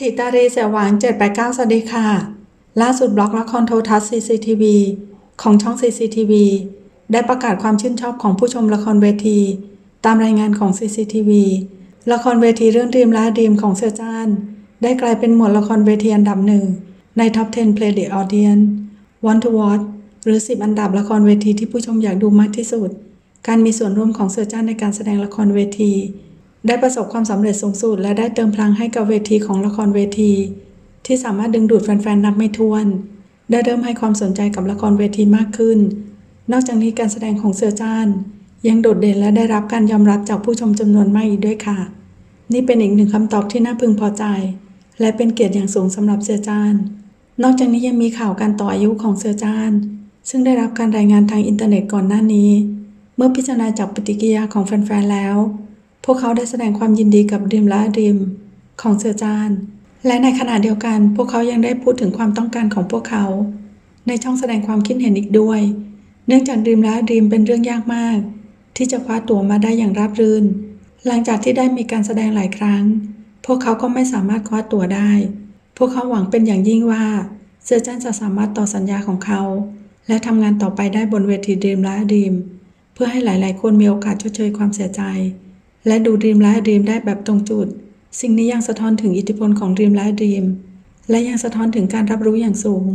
ถิตารีเสียหวาน789 สวัสดีค่ะ ล่าสุดบล็อกละครโทรทัศน์ CCTV ของช่อง CCTV ได้ประกาศความชื่นชอบของผู้ชมละครเวที ตามรายงานของ CCTV ละครเวทีเรื่องดีมและดีมของเสือจ้านได้กลายเป็นหมวดละครเวทีอันดับหนึ่งใน Top 10 Play the Audience Want to Watch หรือ 10 อันดับละครเวทีที่ผู้ชมอยากดูมากที่สุด การมีส่วนร่วมของเสือจ้านในการแสดงละครเวที ได้ประสบความสำเร็จสูงสุด และได้เติมพลังให้กับเวทีของละครเวที ที่สามารถดึงดูดแฟนๆนับไม่ถ้วน ได้เริ่มให้ความสนใจกับละครเวทีมากขึ้น นอกจากนี้การแสดงของเสือจ้าน ยังโดดเด่นและได้รับการยอมรับจากผู้ชมจำนวนมากอีกด้วยค่ะ นี่เป็นอีกหนึ่งคำตอบที่น่าพึงพอใจ และเป็นเกียรติอย่างสูงสำหรับเสือจ้าน นอกจากนี้ยังมีข่าวการต่ออายุของเสือจ้าน ซึ่งได้รับการรายงานทางอินเทอร์เน็ตก่อนหน้านี้ เมื่อพิจารณาจากปฏิกิริยาของแฟนๆแล้ว พวกเขาได้แสดงความยินดีกับดิมและดิมของเสือจาน และในขณะเดียวกัน พวกเขายังได้พูดถึงความต้องการของพวกเขา ในช่องแสดงความคิดเห็นอีกด้วย เนื่องจากดิมและดิมเป็นเรื่องยากมาก ที่จะคว้าตั๋วมาได้อย่างราบรื่น หลังจากที่ได้มีการแสดงหลายครั้ง พวกเขาก็ไม่สามารถคว้าตั๋วได้ พวกเขาหวังเป็นอย่างยิ่งว่าเสือจันจะสามารถต่อสัญญาของเขา และทำงานต่อไปได้บนเวทีดีมและดีม เพื่อให้หลาย ๆ คนมีโอกาสชดเชยความเสียใจ และดูดีมและดีมได้แบบตรงจุด สิ่งนี้ยังสะท้อนถึงอิทธิพลของดีมและดีมและยังสะท้อนถึงการรับรู้อย่างสูง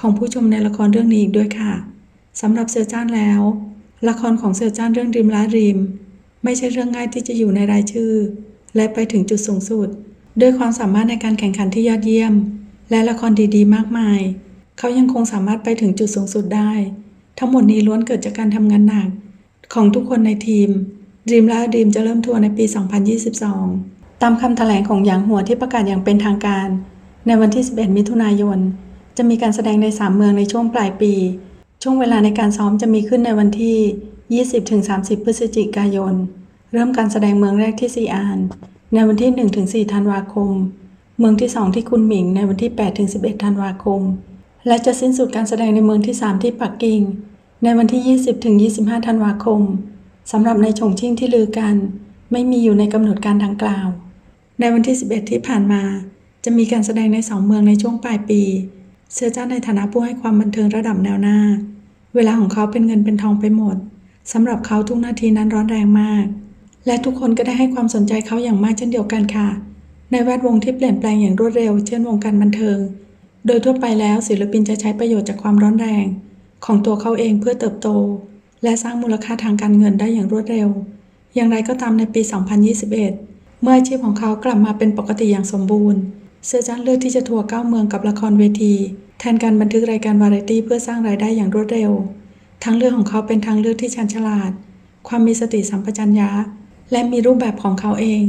ของผู้ชมในละครเรื่องนี้อีกด้วยค่ะสำหรับเสือจ้านแล้ว ละครของเสือจ้านเรื่องดีมและดีมไม่ใช่เรื่องง่ายที่จะอยู่ในรายชื่อ และไปถึงจุดสูงสุด ด้วยความสามารถในการแข่งขันที่ยอดเยี่ยม และละครดีๆ มากมาย เขายังคงสามารถไปถึงจุดสูงสุดได้ ทั้งหมดนี้ล้วนเกิดจากการทำงานหนัก ของทุกคนในทีม ดีมและดีมจะเริ่มทัวร์ในปี 2022 ตามคำแถลงของหยางหัวที่ประกาศอย่างเป็นทางการ ในวันที่ 11 มิถุนายน จะมีการแสดงใน 3 เมืองในช่วงปลายปี ช่วงเวลาในการซ้อมจะมีขึ้นในวันที่ 20-30 พฤศจิกายน เริ่มการแสดงเมืองแรกที่ซีอาน ในวันที่ 1-4 ธันวาคม เมืองที่ 2 ที่คุนหมิงในวันที่ 8-11 ธันวาคม และจะสิ้นสุดการแสดงในเมืองที่ 3 ที่ปักกิ่ง ในวันที่ 20-25 ธันวาคม สำหรับในฉงชิ่งที่ลือกัน ไม่มีอยู่ในกำหนดการดังกล่าว ในวันที่ 11 ที่ผ่านมา จะมีการแสดงใน2เมืองในช่วงปลายปี เสือจ้าในฐานะผู้ให้ความบันเทิงระดับแนวหน้า เวลาของเขาเป็นเงินเป็นทองไปหมดสำหรับเขาทุกนาทีนั้นร้อนแรงมาก และทุกคนก็ได้ให้ความสนใจเขาอย่างมากเช่นเดียวกันค่ะ ในแวดวงที่เปลี่ยนแปลงอย่างรวดเร็ว เช่นวงการบันเทิง โดยทั่วไปแล้วศิลปินจะใช้ประโยชน์จากความร้อนแรง ของตัวเขาเองเพื่อเติบโต และสร้างมูลค่าทางการเงินได้อย่างรวดเร็ว อย่างไรก็ตามในปี 2021 เมื่ออาชีพของเขากลับมาเป็นปกติอย่างสมบูรณ์เสือจันเลือกที่จะทัวร์เก้าเมืองกับละครเวที แทนการบันทึกรายการวาไรตี้เพื่อสร้างรายได้อย่างรวดเร็ว ทางเลือกของเขาเป็นทางเลือกที่ชันฉลาด ความมีสติสัมปชัญญะ และมีรูปแบบของเขาเอง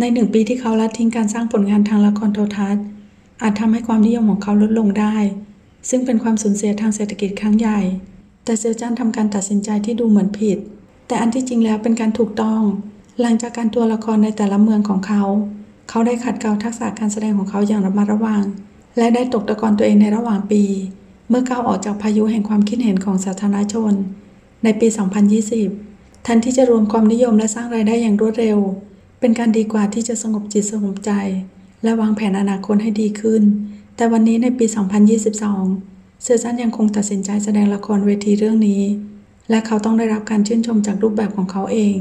ในหนึ่งปีที่เขาละทิ้งการสร้างผลงานทางละครโทรทัศน์ อาจทำให้ความนิยมของเขาลดลงได้ ซึ่งเป็นความสูญเสียทางเศรษฐกิจครั้งใหญ่ แต่เซลจันทำการตัดสินใจที่ดูเหมือนผิด แต่อันที่จริงแล้วเป็นการถูกต้อง หลังจากการทัวละครในแต่ละเมืองของเขา เขาได้ขัดเกลาทักษะการแสดงของเขาอย่างระมัดระวัง และได้ตกตะกอนตัวเองในระหว่างปี เมื่อก้าวออกจากพายุแห่งความคิดเห็นของสาธารณชน ในปี 2020 ทันที่จะรวมความนิยมและสร้างรายได้อย่างรวดเร็ว เป็นการดีกว่าที่จะสงบจิตสงบใจ และวางแผนอนาคตให้ดีขึ้น แต่วันนี้ในปี 2022 เสือซันยังคงตัดสินใจแสดงละครเวทีเรื่องนี้ และเขาต้องได้รับการชื่นชมจากรูปแบบของเขาเอง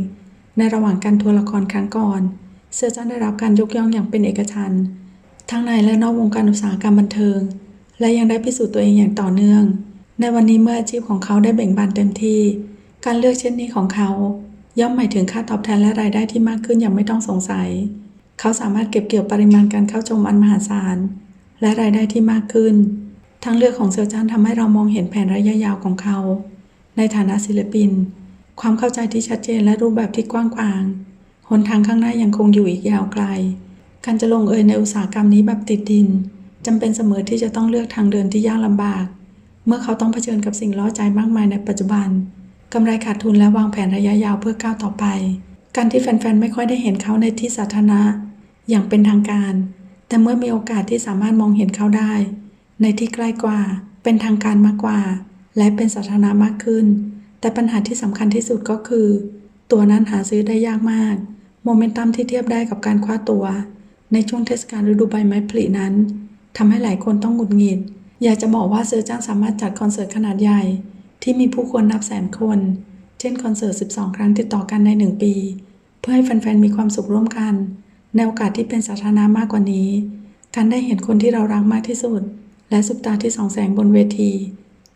ในระหว่างการทัวร์ละครครั้งก่อนเสือจันได้รับการยกย่องอย่างเป็นเอกฉันท์ทั้งในและนอกวงการอุตสาหกรรมบันเทิง และยังได้พิสูจน์ตัวเองอย่างต่อเนื่อง ในวันนี้เมื่ออาชีพของเขาได้เบ่งบานเต็มที่ การเลือกเช่นนี้ของเขา ย่อมหมายถึงค่าตอบแทนและรายได้ที่มากขึ้นอย่างไม่ต้องสงสัย เขาสามารถเก็บเกี่ยวปริมาณการเข้าชมอันมหาศาลและรายได้ที่มากขึ้น ทางเลือกของเซอร์จานทำให้เรามองเห็นแผนระยะยาวของเขา ในฐานะศิลปิน ความเข้าใจที่ชัดเจนและรูปแบบที่กว้างขวางหนทางข้างหน้ายังคงอยู่อีกยาวไกล การจะลงเอยในอุตสาหกรรมนี้แบบติดดินจำเป็นเสมอที่จะต้องเลือกทางเดินที่ยากลำบาก เมื่อเขาต้องเผชิญกับสิ่งล้อใจมากมายในปัจจุบันกำไรขาดทุนและวางแผนระยะยาวเพื่อก้าวต่อไป การที่แฟนๆ ไม่ค่อยได้เห็นเขาในที่สาธารณะ อย่างเป็นทางการ แต่เมื่อมีโอกาสที่สามารถมองเห็นเขาได้ ในที่ใกล้กว่า เป็นทางการมากกว่า และเป็นสาธารณะมากขึ้น แต่ปัญหาที่สำคัญที่สุดก็คือ ตัวนั้นหาซื้อได้ยากมาก โมเมนตัมที่เทียบได้กับการคว้าตัว ในช่วงเทศกาลฤดูใบไม้ผลินั้นทำให้หลายคนต้องหงุดหงิด อยากจะบอกว่าเซอร์จ้างสามารถจัดคอนเสิร์ตขนาดใหญ่ ที่มีผู้คนนับแสนคน เช่นคอนเสิร์ต 12 ครั้งติดต่อกันใน 1 ปี เพื่อให้แฟนๆ มีความสุขร่วมกัน ในโอกาสที่เป็นสาธารณะมากกว่านี้ การได้เห็นคนที่เรารักมากที่สุด และสุปตาที่สองแสงบนเวที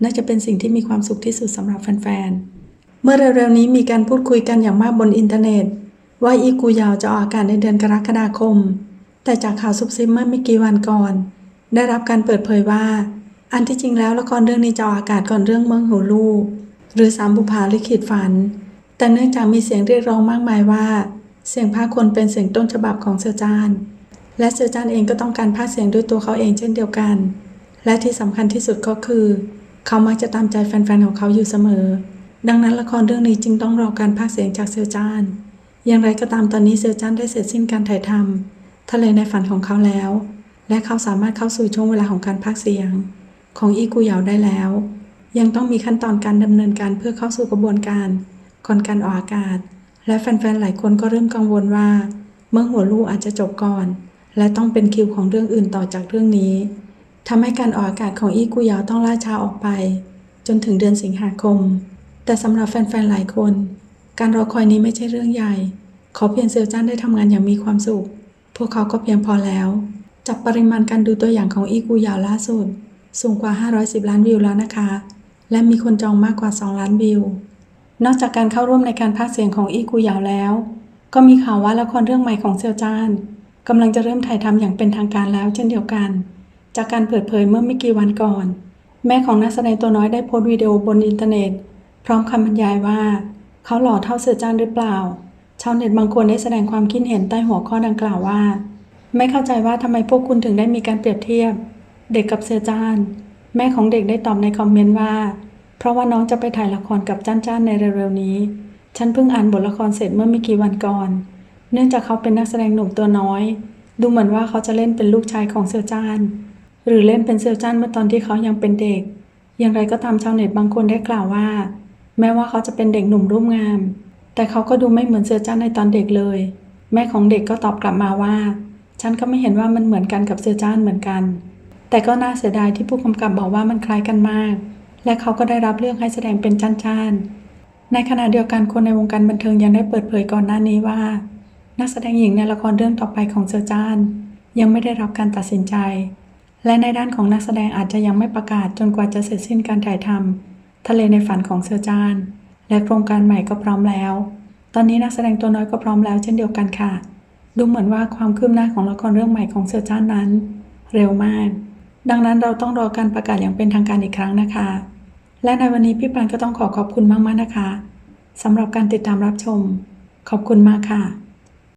น่าจะเป็นสิ่งที่มีความสุขที่สุดสำหรับแฟนๆ เมื่อเร็วๆนี้มีการพูดคุยกันอย่างมากบนอินเทอร์เน็ต ว่าอีกูยาวจะออกอากาศในเดือนกรกฎาคม แต่จากข่าวซุบซิบเมื่อไม่กี่วันก่อน ได้รับการเปิดเผยว่า อันที่จริงแล้วละครเรื่องนี้จะออกอากาศก่อนเรื่องเมืองหูลูก หรือสามบุพาลิขิตฝัน แต่เนื่องจากมีเสียงเรียกร้องมากมายว่า เสียงภาคคนเป็นเสียงต้นฉบับของเซอร์จานและเซอร์จานเองก็ต้องการพากย์เสียงด้วยตัวเขาเองเช่นเดียวกัน และที่สำคัญที่สุดก็คือ เขามักจะตามใจแฟนๆของเขาอยู่เสมอ ดังนั้นละครเรื่องนี้จึงต้องรอการพากเสียงจากเซอร์จาน อย่างไรก็ตามตอนนี้เซอร์จันได้เสร็จสิ้นการถ่ายทำทะเลในฝันของเขาแล้ว และเขาสามารถเข้าสู่ช่วงเวลาของการพากเสียง ของอีกูเหยาได้แล้ว ยังต้องมีขั้นตอนการดำเนินการเพื่อเข้าสู่กระบวนการก่อนการออกอากาศ และแฟนๆหลายคนก็เริ่มกังวลว่า เมื่อหัวลูกอาจจะจบก่อน และต้องเป็นคิวของเรื่องอื่นต่อจากเรื่องนี้ ทำให้การออกอากาศของอีกูยาต้องล่าช้าออกไป จนถึงเดือนสิงหาคม แต่สำหรับแฟนๆ หลายคน การรอคอยนี้ไม่ใช่เรื่องใหญ่ ขอเพียงเซลจันได้ทำงานอย่างมีความสุข พวกเขาก็เพียงพอแล้วจากปริมาณการดูตัวอย่างของอีกูยาวล่าสุด สูงกว่า 510 ล้านวิวแล้วนะคะ และมีคนจองมากกว่า 2 ล้านวิว นอกจากการเข้าร่วมในการพากย์เสียงของอีกูยาวแล้ว ก็มีข่าวว่าละครเรื่องใหม่ของเซลจานกำลังจะเริ่มถ่ายทำอย่างเป็นทางการแล้วเช่นเดียวกัน จากการเปิดเผยเมื่อไม่กี่วันก่อน แม่ของนักแสดงตัวน้อยได้โพสต์วิดีโอบนอินเทอร์เน็ต พร้อมคำบรรยายว่า เขาหล่อเท่าเซอร์จานหรือเปล่า ชาวเน็ตบางคนได้แสดงความคิดเห็นใต้หัวข้อดังกล่าวว่า ไม่เข้าใจว่าทำไมพวกคุณถึงได้มีการเปรียบเทียบ เด็กกับเซอร์จาน แม่ของเด็กได้ตอบในคอมเมนต์ว่า เพราะว่าน้องจะไปถ่ายละครกับจ้านจ้านในเร็วๆนี้ ฉันเพิ่งอ่านบทละครเสร็จเมื่อไม่กี่วันก่อน เนื่องจากเขาเป็นนักแสดงหนุ่มตัวน้อยดูเหมือนว่าเขาจะเล่นเป็นลูกชายของเซอจาน หรือเล่นเป็นเซอร์จานเมื่อตอนที่เขายังเป็นเด็ก อย่างไรก็ตามชาวเน็ตบางคนได้กล่าวว่า แม้ว่าเขาจะเป็นเด็กหนุ่มรูปงาม แต่เขาก็ดูไม่เหมือนเซอร์จันในตอนเด็กเลย แม่ของเด็กก็ตอบกลับมาว่า ฉันก็ไม่เห็นว่ามันเหมือนกันกับเซอร์จันเหมือนกัน แต่ก็น่าเสียดายที่ผู้กำกับบอกว่ามันคล้ายกันมาก และเขาก็ได้รับเลือกให้แสดงเป็นจันจานในขณะเดียวกันคนในวงการบันเทิงยังได้เปิดเผยก่อนหน้านี้ว่า นักแสดงหญิงในละครเรื่องต่อไปของเซอร์จันยังไม่ได้รับการตัดสินใจ และในด้านของนักแสดงอาจจะยังไม่ประกาศจนกว่าจะเสร็จสิ้นการถ่ายทำทะเลในฝันของเซอร์จาน และโครงการใหม่ก็พร้อมแล้ว ตอนนี้นักแสดงตัวน้อยก็พร้อมแล้วเช่นเดียวกันค่ะ ดูเหมือนว่าความคืบหน้าของละครเรื่องใหม่ของเซอร์จานนั้น เร็วมาก ดังนั้นเราต้องรอการประกาศอย่างเป็นทางการอีกครั้งนะคะ และในวันนี้พี่ปันก็ต้องขอขอบคุณมากๆนะคะสำหรับการติดตามรับชม ขอบคุณมากค่ะ